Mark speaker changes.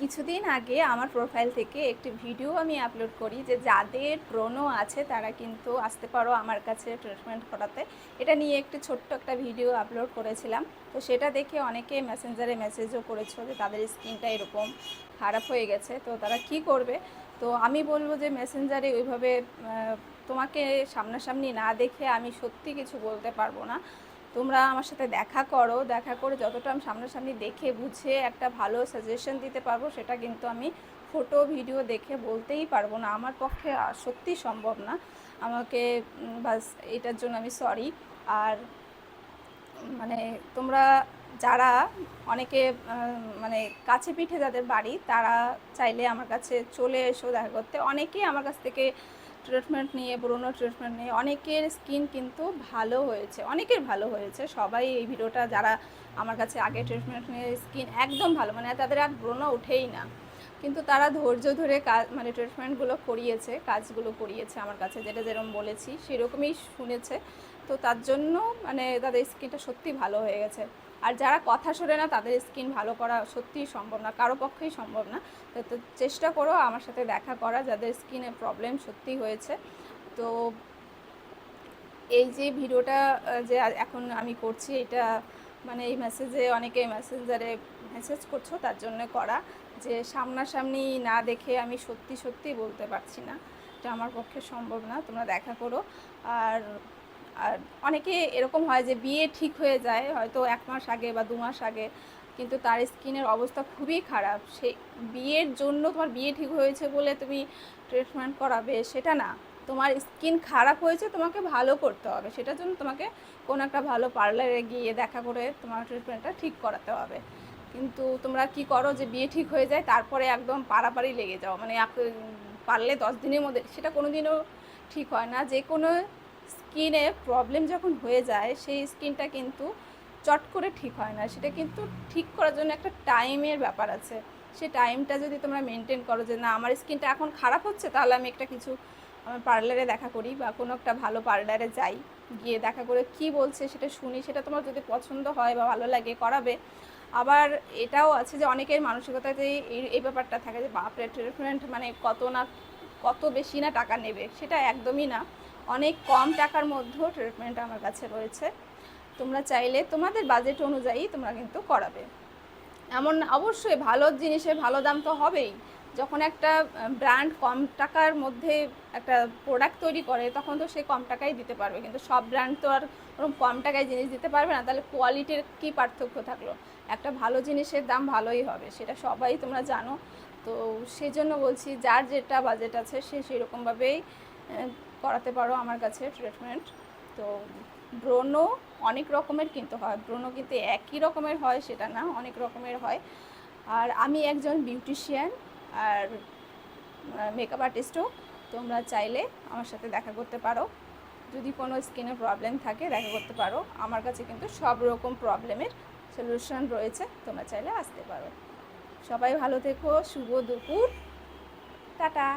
Speaker 1: কিছুদিন আগে আমার প্রোফাইল থেকে একটি ভিডিও আমি আপলোড করি যে যাদের ব্রণ আছে তারা কিন্তু আসতে পারো আমার কাছে ট্রিটমেন্ট করাতে। এটা নিয়ে একটি ছোট্ট একটা ভিডিও আপলোড করেছিলাম। তো সেটা দেখে অনেকে মেসেঞ্জারে মেসেজও করেছ যে তাদের স্কিনটা এরকম খারাপ হয়ে গেছে, তো তারা কি করবে? তো আমি বলব যে মেসেঞ্জারে ওইভাবে তোমাকে সামনাসামনি না দেখে আমি সত্যি কিছু বলতে পারব না। তোমরা আমার সাথে দেখা করো, দেখা করে যতটা আমি সামনাসামনি দেখে বুঝে একটা ভালো সাজেশন দিতে পারব, সেটা কিন্তু আমি ফটো ভিডিও দেখে বলতেই পারব না। আমার পক্ষে সত্যি সম্ভব না। আমাকে বাস এটার জন্য আমি সরি আর মানে তোমরা যারা অনেকে মানে কাছে পিঠে যাদের বাড়ি, তারা চাইলে আমার কাছে চলে এসো দেখা করতে। অনেকেই আমার কাছ থেকে ট্রিটমেন্ট নিয়ে, পুরোনো ট্রিটমেন্ট নিয়ে অনেকের স্কিন কিন্তু ভালো হয়েছে, অনেকের ভালো হয়েছে। সবাই এই ভিডিওটা যারা আমার কাছে আগে ট্রিটমেন্ট নিয়ে স্কিন একদম ভালো মানে তাদের আর ব্রণ ওঠেই না। কিন্তু তারা ধৈর্য ধরে কাজ মানে ট্রিটমেন্টগুলো করিয়েছে, কাজগুলো করিয়েছে আমার কাছে, যেটা যেরকম বলেছি, সেরকমই শুনেছে। তো তার জন্য মানে তাদের স্কিনটা সত্যি ভালো হয়ে গেছে। আর যারা কথা শোনে না, তাদের স্কিন ভালো করা সত্যিই সম্ভব না, কারও পক্ষেই সম্ভব না। তো চেষ্টা করো আমার সাথে দেখা করা, যাদের স্কিনে প্রবলেম সত্যি হয়েছে। তো এই যে ভিডিওটা যে এখন আমি করছি, এটা মানে এই মেসেজে অনেকে মেসেঞ্জারে মেসেজ করছ, তার জন্য করা। যে সামনাসামনি না দেখে আমি সত্যি সত্যি বলতে পারছি না। এটা আমার পক্ষে সম্ভব না, তোমরা দেখা করো। আর আর অনেকে এরকম হয় যে বিয়ে ঠিক হয়ে যায়, হয়তো এক মাস আগে বা দু মাস আগে, কিন্তু তার স্কিনের অবস্থা খুবই খারাপ। সেই বিয়ের জন্য তোমার বিয়ে ঠিক হয়েছে বলে তুমি ট্রিটমেন্ট করাবে সেটা না। তোমার স্কিন খারাপ হয়েছে, তোমাকে ভালো করতে হবে। সেটার জন্য তোমাকে কোনো একটা ভালো পার্লারে গিয়ে দেখা করে তোমার ট্রিটমেন্টটা ঠিক করাতে হবে। কিন্তু তোমরা কি করো যে বিয়ে ঠিক হয়ে যায়, তারপরে একদম পাড়াপাড়ি লেগে যাও। মানে পারলে দশ দিনের মধ্যে, সেটা কোনো দিনও ঠিক হয় না। যে কোনো স্কিনে প্রবলেম যখন হয়ে যায়, সেই স্কিনটা কিন্তু চট করে ঠিক হয় না। সেটা কিন্তু ঠিক করার জন্য একটা টাইমের ব্যাপার আছে। সেই টাইমটা যদি তোমরা মেনটেন করো যে, না, আমার স্কিনটা এখন খারাপ হচ্ছে, তাহলে আমি একটা কিছু, আমার পার্লারে দেখা করি বা কোনো একটা ভালো পার্লারে যাই, গিয়ে দেখা করে কি বলছে সেটা শুনি, সেটা তোমার যদি পছন্দ হয় বা ভালো লাগে, করাবে। আবার এটাও আছে যে, অনেকের মানসিকতাতে এই এই ব্যাপারটা থাকে যে, বাপরে ট্রিটমেন্ট মানে কত না কত বেশি না টাকা নেবে, সেটা একদমই না। অনেক কম টাকার মধ্যেও ট্রিটমেন্ট আমার কাছে রয়েছে। তোমরা চাইলে তোমাদের বাজেট অনুযায়ী তোমরা কিন্তু করাবে। এমন অবশ্যই ভালো জিনিসে ভালো দাম তো হবেই। যখন একটা ব্র্যান্ড কম টাকার মধ্যে একটা প্রোডাক্ট তৈরি করে, তখন তো সে কম টাকাই দিতে পারবে। কিন্তু সব ব্র্যান্ড তো আর ওরকম কম টাকায় জিনিস দিতে পারবে না, তাহলে কোয়ালিটির কী পার্থক্য থাকল? একটা ভালো জিনিসের দাম ভালোই হবে, সেটা সবাই তোমরা জানো। তো সেই জন্য বলছি, যার যেটা বাজেট আছে সে সেরকমভাবেই করাতে পারো আমার কাছে ট্রিটমেন্ট তো ব্রণ অনেক রকমের কিন্তু হয় ব্রণ কিন্তু একই রকমের হয়, সেটা না, অনেক রকমের হয়। আর আমি একজন বিউটিশিয়ান আর মেকআপ আর্টিস্টও তোমরা চাইলে আমার সাথে দেখা করতে পারো। যদি কোনো স্কিনে প্রবলেম থাকে, দেখা করতে পারো। আমার কাছে কিন্তু সব রকম প্রবলেমের সলিউশন রয়েছে, তোমরা চাইলে আসতে পারো। সবাই ভালো থেকো শুভ দুপুর। টাটা।